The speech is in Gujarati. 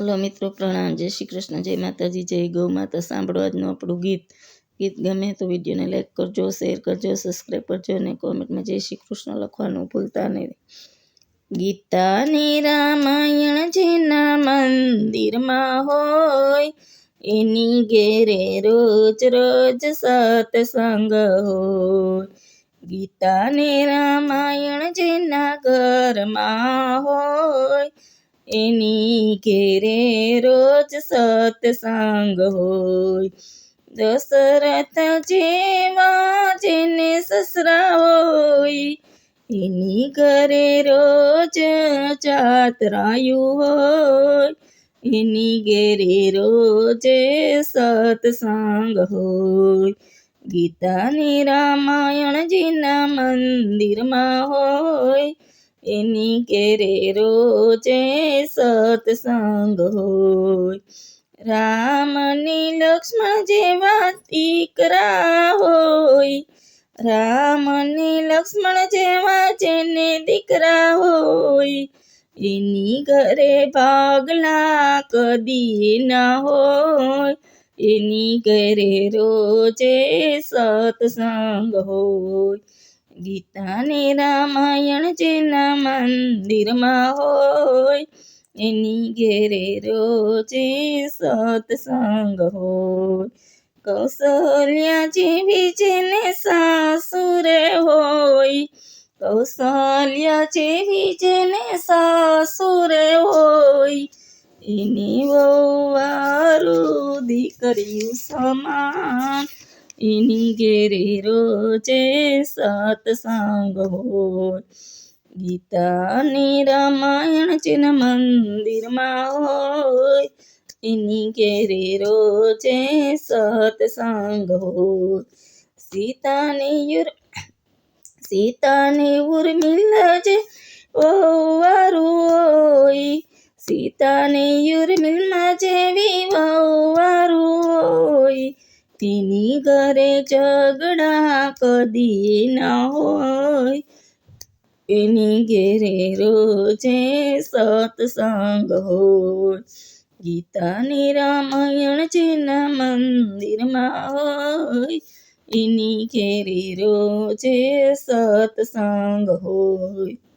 હલો મિત્રો, પ્રણામ. જય શ્રી કૃષ્ણ. જય માતાજી. જય ગૌ માતા. સાંભળો આજનું આપણું ગીત. ગીત ગમે તો વિડીયોને લાઈક કરજો શેર કરજો સબસ્ક્રાઈબ કરજો અને કોમેન્ટમાં જય શ્રી કૃષ્ણ લખવાનું ભૂલતા નહીં. ગીતાની રામાયણ જેના મંદિરમાં હોય, એની ઘેરે રોજ રોજ સત્સંગ હોય. ગીતાને રામાયણ જેના ઘરમાં હોય એની ઘેરે રોજ સત્સંગ હોય. દશરથ જેવા જેને સસરા હોય, એની ઘરે રોજ જાત્રાયું હોય. એની ઘેરે રોજ સત્સંગ હોય. ગીતાની રામાયણ જેના મંદિરમાં હોય. એની કેરે રોજે સત્સંગ હોય. રામની લક્ષ્મણ જેવા દીકરા હોય. રામની લક્ષ્મણ જેવા જેને દીકરા હોય. એની ઘરે ભાગલા કદી ના હોય. એની ઘરે રોજે સત્સંગ હોય. ગીતાને રામાયણ જેના મંદિરમાં હોય, એની ઘેરે રોજે સત્સંગ હોય. કૌશલ્યા જેવી જેને સાસુરે હોય, કૌશલ્યા જેવી જેને સાસુરે હોય, એની વહુવારું દીકરી સમાન એની ઘેરે રોજે સત્સંગ હોય. ગીતાની રામાયણ જેના મંદિરમાં હોય. એની ઘેરે રોજે સત્સંગ હોય. સીતાની યુર સીતાની ઉર્મિલ જે વહુવારું હોય. સીતાની યુર્મિલમાં ઘરે ઝઘડા કદી ના હોય. એની ઘેરે રોજે સત્સંગ હોય. ગીતાની રામાયણ જેના મંદિરમાં હોય. એની ઘેરે રોજે સત્સંગ હોય.